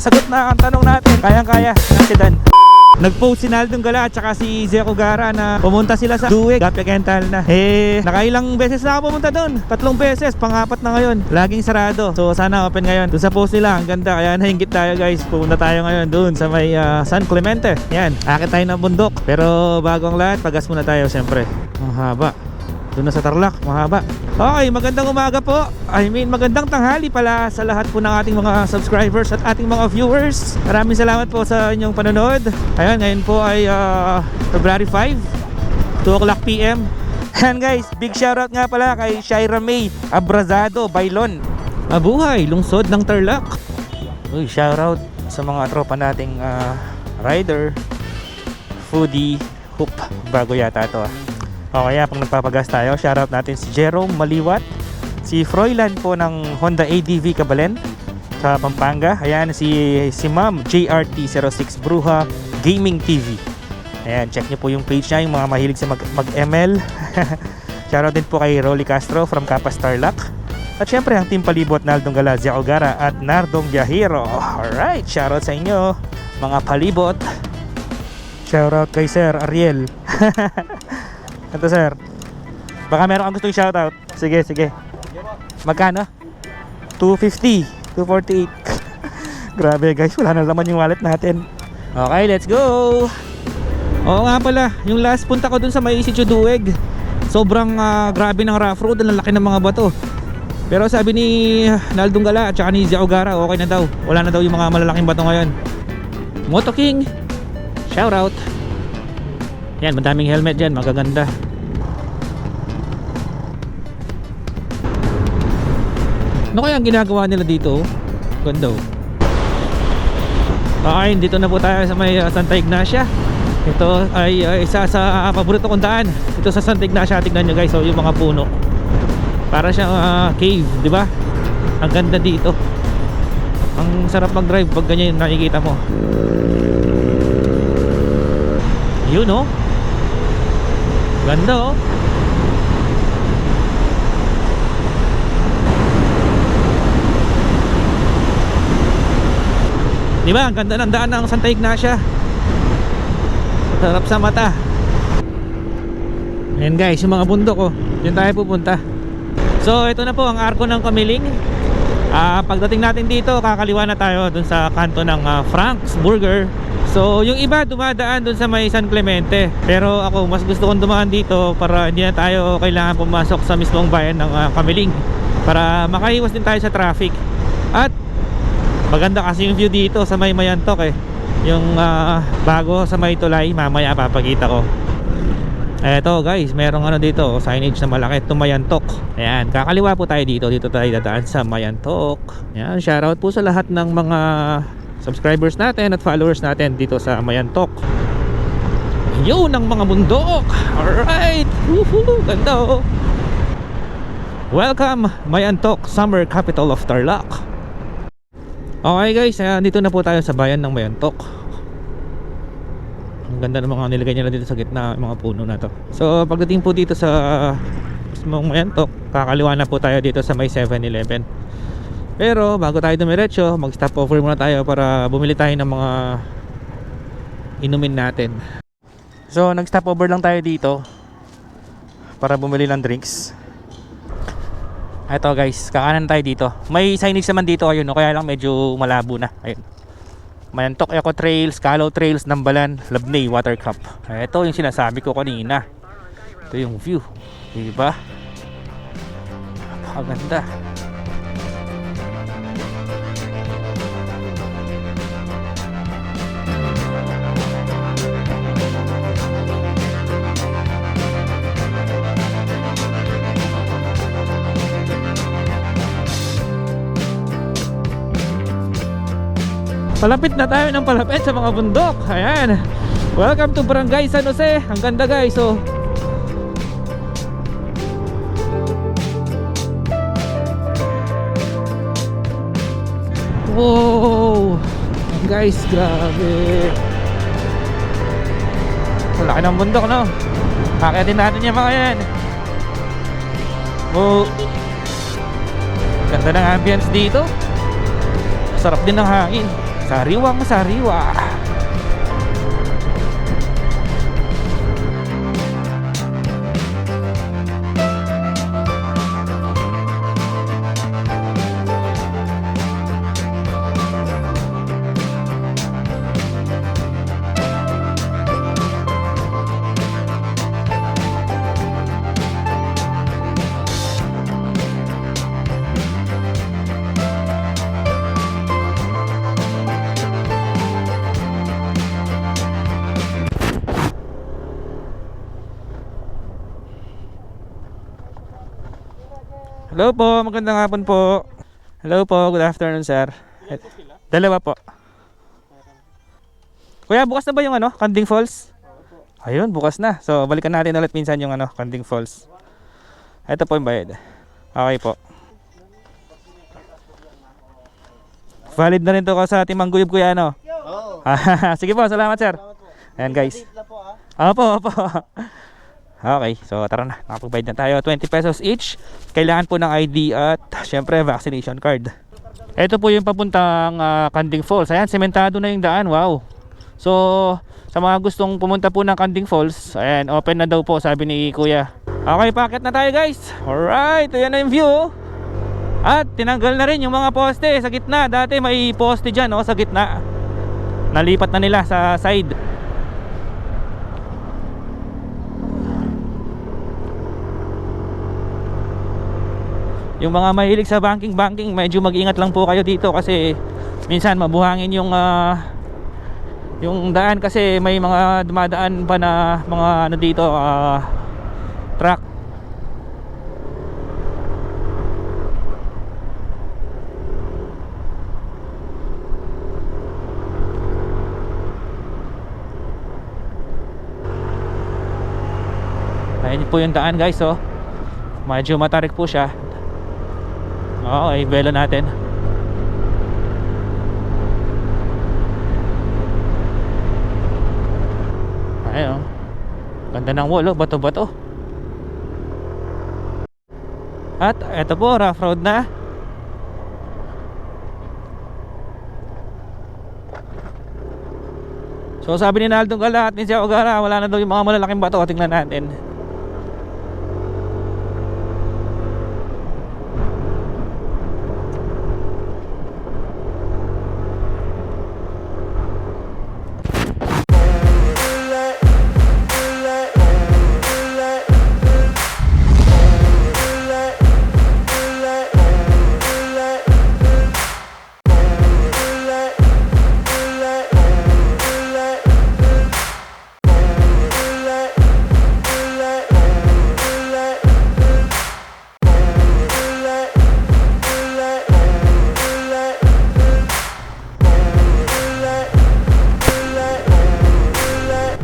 sagot na ang tanong natin. Kayang-kaya ng sedan. Nag-post si Naldong Gala at saka si Zeko Gara na pumunta sila sa Duweg, Gapia na. Eh, nakailang beses na ako pumunta doon. Tatlong beses, pangapat na ngayon. Laging sarado. So sana open ngayon. Doon sa post nila, ang ganda. Kaya nahinggit tayo guys. Pumunta tayo ngayon doon sa may ah, San Clemente. Yan, akit tayo ng bundok. Pero bago ang lahat, pagas muna tayo siyempre. Ang haba. Doon sa Tarlac, mahaba. Okay, magandang umaga po. I mean, magandang tanghali pala sa lahat po ng ating mga subscribers at ating mga viewers. Maraming salamat po sa inyong panonood. Ayun, ngayon po ay ah, February 5, 2 o'clock p.m. And guys, big shoutout nga pala kay Shaira May Abrazado, Bailon. Mabuhay, lungsod ng Tarlac. Uy, shoutout sa mga tropa nating ah, rider, foodie, hoop. Bago yata to ah. O kaya pag nagpapagas tayo, shoutout natin si Jerome Maliwat, si Froilan po ng Honda ADV Kabalen sa Pampanga. Ayan si si Ma'am JRT06 Bruha Gaming TV. Ayan, check niyo po yung page niya, yung mga mahilig sa mag, mag-ML. shoutout din po kay Rolly Castro from Kapas Tarlac. At syempre ang Team Palibot Naldong Galazia Ogara at Nardong Biahiro. Alright, shoutout sa inyo mga palibot. Shoutout kay Sir Ariel. Ito sir. Baka meron kang gustong shoutout. Sige, sige. Magkano? 250. 248. Grabe guys, wala na laman yung wallet natin. Okay, let's go! Oo nga pala, yung last punta ko dun sa may Duweg. Sobrang ah, grabe ng rough road, ang laki ng mga bato. Pero sabi ni Naldong Gala at saka ni Zia okay na daw. Wala na daw yung mga malalaking bato ngayon. Moto King, shout out. Yan, madaming helmet dyan, magaganda. Ano kaya ang ginagawa nila dito? Ganda oh. Okay, dito na po tayo sa may uh, Santa Ignacia. Ito ay uh, isa sa uh, paborito kong daan. Ito sa Santa Ignacia, tignan nyo guys, oh, yung mga puno. Para siyang uh, cave, di ba? Ang ganda dito. Ang sarap mag-drive pag ganyan yung nakikita mo. Yun oh. Ganda oh. Di ba? Ang ganda ng daan ng Santa Ignacia. Sarap sa mata. Ayan guys, yung mga bundok oh. Diyan tayo pupunta. So, ito na po ang arko ng Kamiling. Ah, pagdating natin dito, kakaliwa na tayo dun sa kanto ng ah, Frank's Burger. So, yung iba dumadaan dun sa may San Clemente. Pero ako, mas gusto kong dumaan dito para hindi na tayo kailangan pumasok sa mismong bayan ng ah, Kamiling. Para makaiwas din tayo sa traffic. At maganda kasi yung view dito sa may Mayantok eh. Yung ah, bago sa may tulay, mamaya papakita ko. Eto guys, merong ano dito, signage na malaki, Tumayantok. Ayan, kakaliwa po tayo dito, dito tayo dadaan sa Mayantok. Ayan, shoutout po sa lahat ng mga subscribers natin at followers natin dito sa Mayantok. Yun ang mga bundok! Alright! Woohoo! Ganda oh! Welcome, Mayantok, summer capital of Tarlac. Okay guys, ayan, dito na po tayo sa bayan ng Mayantok. Ang ganda ng mga nilagay nila dito sa gitna, yung mga puno na to. So, pagdating po dito sa mismong Mayantok, kakaliwa na po tayo dito sa may 7-Eleven. Pero, bago tayo dumiretso, mag-stop over muna tayo para bumili tayo ng mga inumin natin. So, nag-stop over lang tayo dito para bumili ng drinks. Ito guys, kakanan tayo dito. May signage naman dito ayun, no? kaya lang medyo malabo na. Ayun. Mayantok Eco Trails, Calo Trails, Nambalan, Labnay Water Cup. Ito yung sinasabi ko kanina. Ito yung view. Diba? Napakaganda. Palapit na tayo ng palapit sa mga bundok. Ayan. Welcome to Barangay San Jose. Ang ganda guys. Oh. Wow. Guys, grabe. Laki ng bundok, no? Akitin natin yung mga yan. Oh. Ganda ng ambience dito. Sarap din ng hangin. Sariwang sariwa. Hello po, magandang hapon po. Hello po, good afternoon sir. Dalawa po. Kuya, bukas na ba yung ano, Kanding Falls? Ayun, bukas na. So, balikan natin ulit minsan yung ano, Kanding Falls. Ito po yung bayad. Okay po. Valid na rin to sa Timangguyub kuya ano. Oo. Sige po, salamat sir. Ayan guys. ah. Opo, opo. Okay, so tara na. Nakapagbayad na tayo. 20 pesos each. Kailangan po ng ID at syempre vaccination card. Ito po yung papuntang ah, Kanding Falls. Ayan, sementado na yung daan. Wow. So, sa mga gustong pumunta po ng Kanding Falls, ayan, open na daw po sabi ni Kuya. Okay, packet na tayo guys. Alright, ayan na yung view. At tinanggal na rin yung mga poste sa gitna. Dati may poste dyan oh, sa gitna. Nalipat na nila sa side. Yung mga mahilig sa banking banking medyo mag-ingat lang po kayo dito kasi minsan mabuhangin yung ah, yung daan kasi may mga dumadaan pa na mga ano dito ah, truck. Ayan po yung daan guys oh. Medyo matarik po siya Okay, belo natin. Ayun. Ganda ng wall, oh. bato-bato. At eto po, rough road na. So sabi ni Naldong Gala at ni Sia Ogara, wala na daw yung mga malalaking bato. Tingnan natin.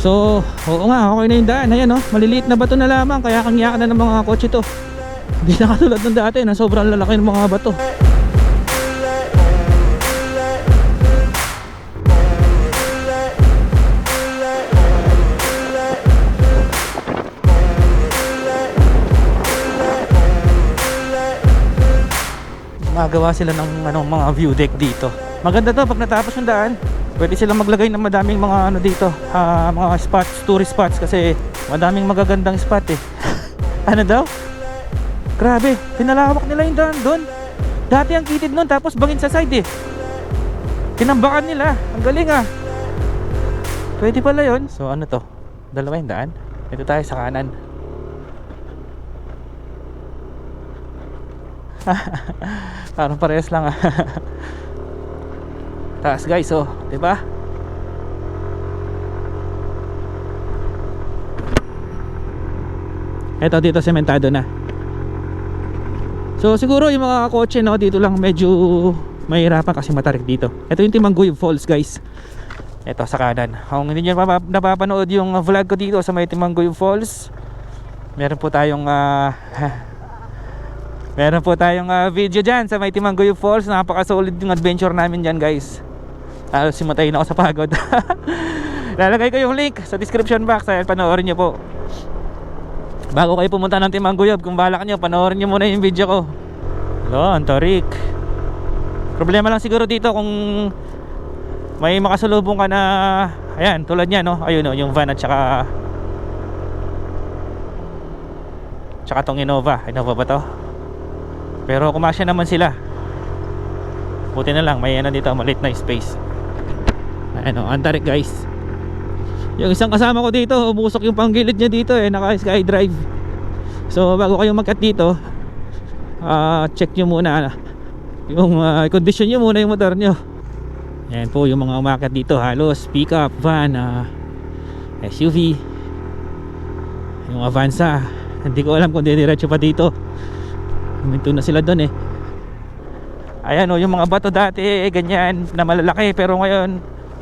So, oo nga, okay na yung daan. Ayan, oh, maliliit na bato na lamang, kaya kangya na ng mga kotse to. Hindi na katulad ng dati na sobrang lalaki ng mga bato. Magawa sila ng ano, mga view deck dito. Maganda to pag natapos yung daan. Pwede silang maglagay ng madaming mga ano dito, ah, mga spots, tourist spots kasi madaming magagandang spot eh. ano daw? Grabe, pinalawak nila yung daan doon. Dati ang kitid nun tapos bangin sa side eh. Tinambakan nila. Ang galing ah. Pwede pala yon. So ano to? Dalawa yung daan. Ito tayo sa kanan. Parang parehas lang ah. Taas guys, oh, 'di ba? Ito dito sementado na. So siguro yung mga kotse no dito lang medyo mahirapan kasi matarik dito. Ito yung Timangguyub Falls guys. Ito sa kanan. Kung hindi napap- napapanood yung uh, vlog ko dito sa may Timangguyub Falls, meron po tayong ah, Meron po tayong ah, video dyan sa may Timangguyub Falls. Napaka-solid yung adventure namin dyan guys. Halos simatayin ako sa pagod. Lalagay ko yung link sa description box. Ayan, panoorin nyo po. Bago kayo pumunta ng Timangguyub, kung balak nyo, panoorin nyo muna yung video ko. Ang tarik. Problema lang siguro dito kung may makasalubong ka na ayan tulad niya no ayun no yung van at saka tsaka tong Innova Innova ba to pero kumasya naman sila buti na lang may ano dito maliit na space ayan o antarik guys. Yung isang kasama ko dito umusok yung panggilid niya dito eh naka skydrive. So bago kayo magkat dito ah check nyo muna yung uh, condition nyo muna yung motor nyo Ayan po yung mga umakyat dito halos pickup, van, ah, SUV yung Avanza hindi ko alam kung didiretso pa dito. Huminto na sila doon eh. Ayan o yung mga bato dati eh, ganyan na malalaki pero ngayon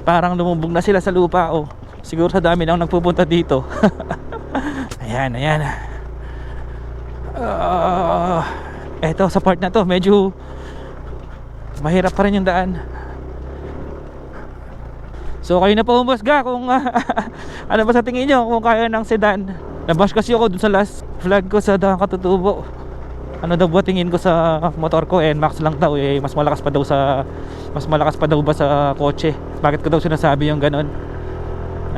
parang lumubog na sila sa lupa o siguro sa dami nang nagpupunta dito. Ayan ayan. Ah, eto sa part na to medyo mahirap pa rin yung daan. So kayo na po humusga kung ah, ano ba sa tingin nyo kung kaya ng sedan. Nabash kasi ako dun sa last vlog ko sa Daan Katutubo. Ano daw ba tingin ko sa motor ko? And max lang daw eh mas malakas pa daw sa mas malakas pa daw ba sa kotse. Bakit ko daw sinasabi yung ganon?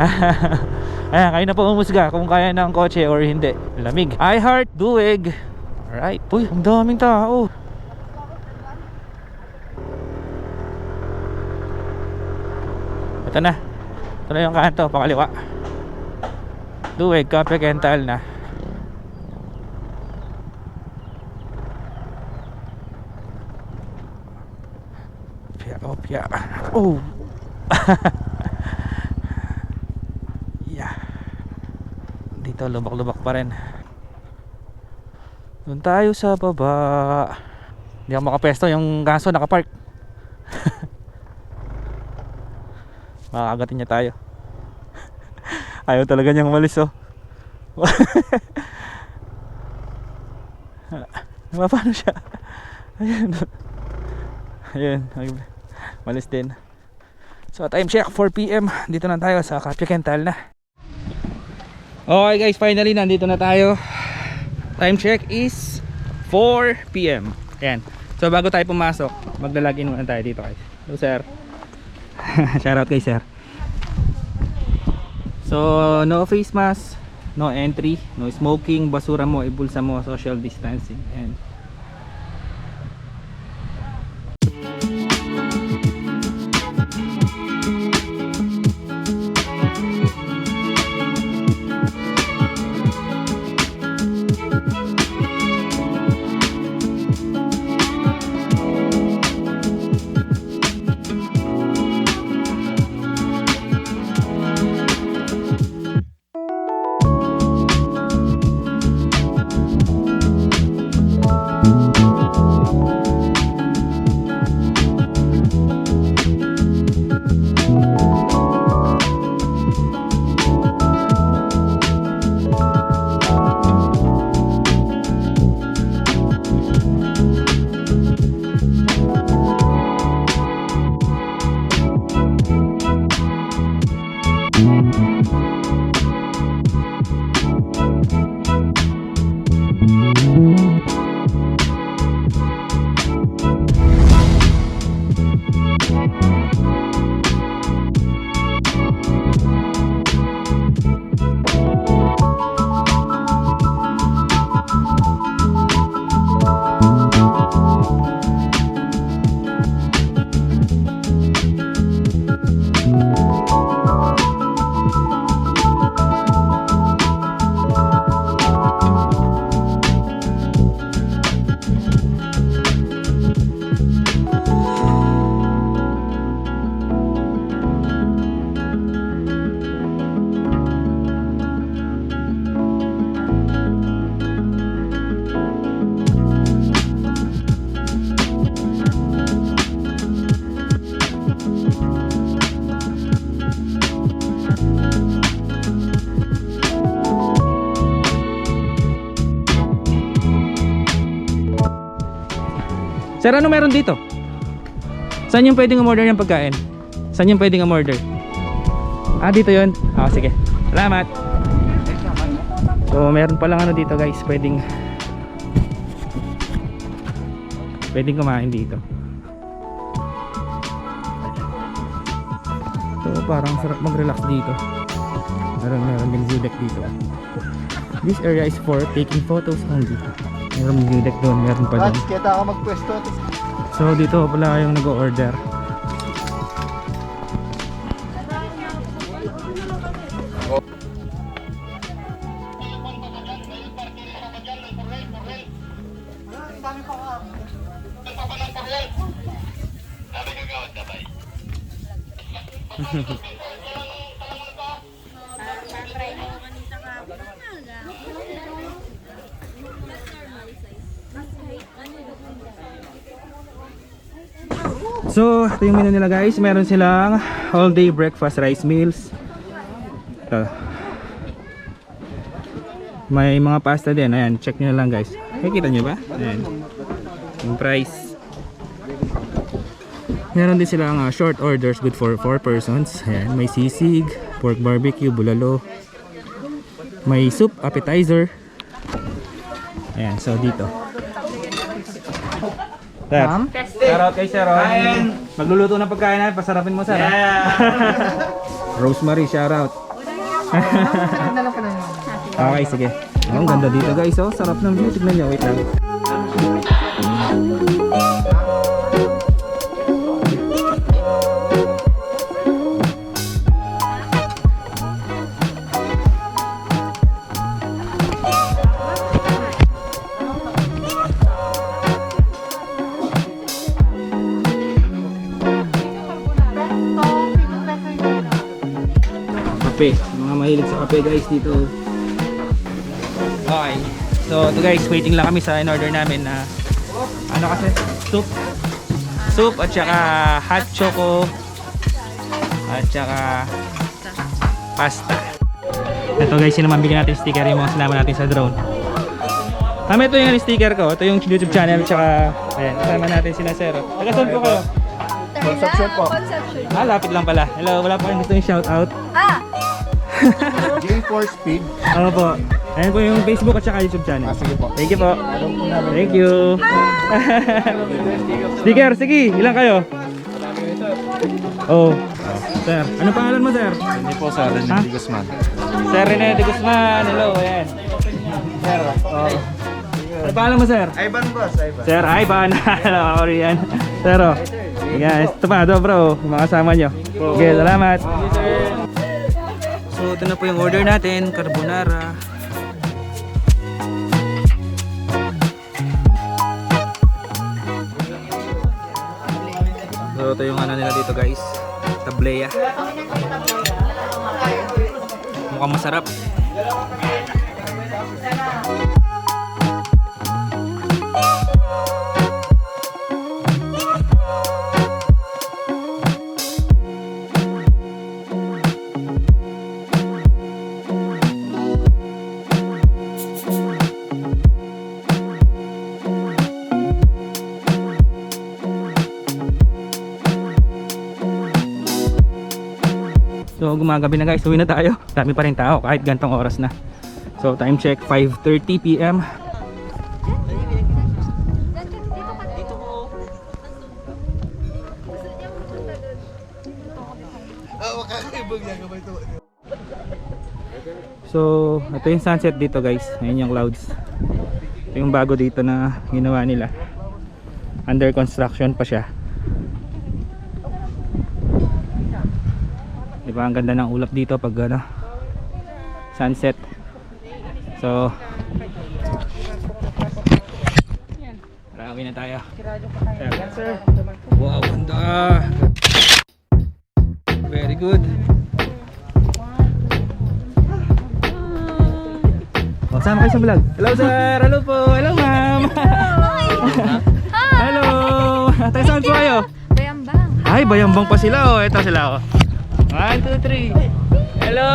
Ayan, kayo na po humusga kung kaya ng kotse or hindi. Lamig. I heart duwig. Alright. Uy, ang daming tao. Ito na. Ito na yung kanto, pakaliwa. Duweg, Kape Kental na. Oh, pia. Oh! yeah. Dito, lubak-lubak pa rin. Doon tayo sa baba. Hindi ako makapesto yung kaso nakapark. makakagatin niya tayo ayaw talaga niyang umalis oh paano siya ayun ayun malis din. So time check 4pm dito na tayo sa Kapya Kental na. Okay guys. Finally nandito na tayo. Time check is 4pm ayan. So bago tayo pumasok maglalagin muna tayo dito guys. Hello sir. Shoutout kay sir. So, no face mask, no entry, no smoking, basura mo, ibulsa mo, social distancing. And Sir, ano meron dito? Saan yung pwedeng umorder ng pagkain? Saan yung pwedeng umorder? Ah, dito yun? Ah, sige. Salamat. So, meron palang ano dito guys. Pwedeng pwedeng kumain dito. parang sarap mag-relax dito. Meron, meron din view dito. This area is for taking photos only. Meron deck doon, meron pa doon. Raj, kita ako magpwesto. So dito pala kayong nag-order. So, ito yung menu nila guys. Meron silang all day breakfast rice meals. Ito. May mga pasta din. Ayan, check nyo lang guys. Nakikita nyo ba? Ayan. Yung price. Meron din silang ah, short orders good for 4 persons. Ayan, may sisig, pork barbecue, bulalo. May soup, appetizer. Ayan, so dito. Sir, shout out kay Sir. oh. Magluluto ng pagkain namin, pasarapin mo sir. ah. Rosemary, shout out. okay, sige. Oh, ang ganda dito guys, oh. Sarap ng view. Tignan nyo, wait lang. Kape guys dito. Okay. So ito guys, waiting lang kami sa in-order namin na ano kasi? Soup. Soup at saka hot choco at saka pasta. Ito guys, yun naman bigyan natin sticker yung mga sinama natin sa drone. Tama ito yung sticker ko. Ito yung YouTube channel tsaka ayan, kasama natin sila sir. Taga saan po kayo? Conception po. Conception. Ah, lapit lang pala. Hello, wala pa kayong gusto yung shout out. Ah! For speed. Ano po? Ayan po yung Facebook at saka YouTube channel. Ah, sige po. Thank you po. Thank you. Sticker, sige. Ilan kayo? Oh. Sir, ano pangalan mo, sir? Hindi po sa René Ha? de Guzman. Sir Rene de Guzman. Hello, ayan. Sir, oh. Ano pangalan mo, sir? Ivan boss, Ivan. Sir Ivan. Hello, ako rin yan. Sir, oh. Guys, ito pa, ito bro. Mga kasama nyo. Okay, salamat. So, ito na po yung order natin. Carbonara. So, ito yung ano nila dito guys. Tablea. Mukhang masarap. So gumagabi na guys, uwi na tayo. Dami pa rin tao kahit gantong oras na. So time check 5:30 PM. So, ito yung sunset dito guys. Ayun yung clouds. Ito yung bago dito na ginawa nila. Under construction pa siya. Di ba ang ganda ng ulap dito pag ano sunset. So Marami na tayo. Yan sir. Wow, ganda. Very good. Oh, sama kayo sa vlog. Hello sir. Hello po. Hello ma'am. Hello. Tayo saan po kayo? Bayambang. Ay, bayambang pa sila oh. Ito sila oh. One, two, three. Hello!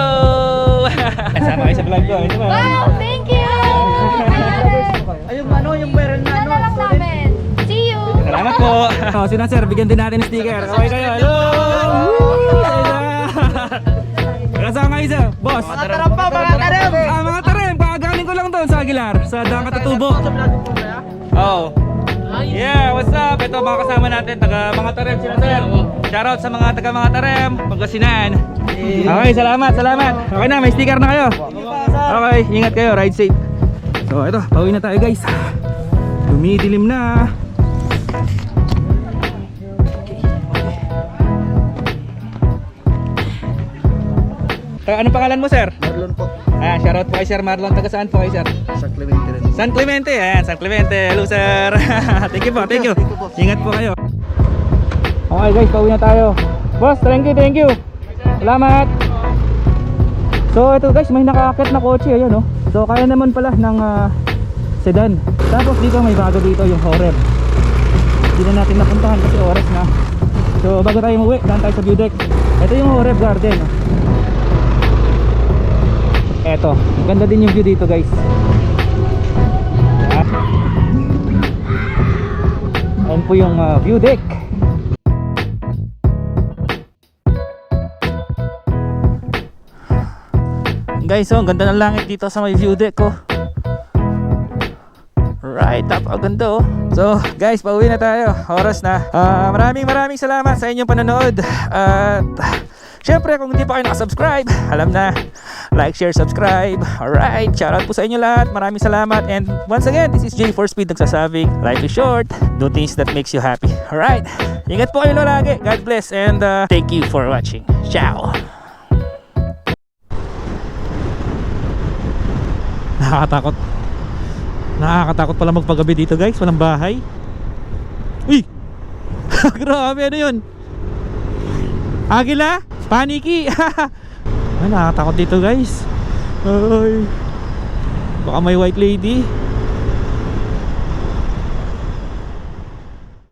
Kasama kayo sa vlog ko. Ito ba? Wow, thank you! Ayun ano, yung meron na Ano lang namin. See you! Salamat po. Oh, sina sir, bigyan din natin ng sticker. Okay kayo. Hello! Kasama kayo sir. Boss. Mga tarem pa, mga tarem. Ah, mga tarem. Kakagaling ko lang doon sa Aguilar. Sa Dang Katutubo. Oh. Yeah, what's up? Ito mga kasama natin. Taga mga tarem sila sir. Shoutout sa mga taga mga Tarem, Pangasinan. Okay, salamat, salamat. Okay na, may sticker na kayo. Okay, ingat kayo, ride safe. So, ito, pauwi na tayo guys. Dumidilim na. Taga, anong pangalan mo, sir? Marlon po. Ah, shoutout po kay Sir Marlon. Taga saan po kay Sir? Sa Clemente. San Clemente, ayan, San Clemente. Hello, sir. thank you po, thank you. Ingat po kayo. Okay guys, pauwi na tayo. Boss, thank you, thank you. Salamat. So ito guys, may nakakit na kotse, ayan oh. So kaya naman pala ng ah, sedan. Tapos dito may bago dito yung horror. Hindi na natin napuntahan kasi oras na. So bago tayo umuwi, daan tayo sa view deck. Ito yung horror garden. Eto, ganda din yung view dito guys. Ayan po yung ah, view deck. Guys, oh, ang ganda ng langit dito sa may view deck oh. Right, napakaganda oh. So, guys, pauwi na tayo. Oras na. Ah, maraming maraming salamat sa inyong panonood. At syempre, kung hindi pa kayo nakasubscribe, alam na. Like, share, subscribe. Alright, shoutout po sa inyo lahat. Maraming salamat. And once again, this is J4 Speed nagsasabing, life is short. Do things that makes you happy. Alright, ingat po kayo lagi. God bless and uh, thank you for watching. Ciao! Nakakatakot. Nakakatakot pala magpagabi dito guys. Walang bahay. Uy! Grabe, ano yun? Agila? Paniki? Ay, nakakatakot dito guys. Ay. Baka may white lady.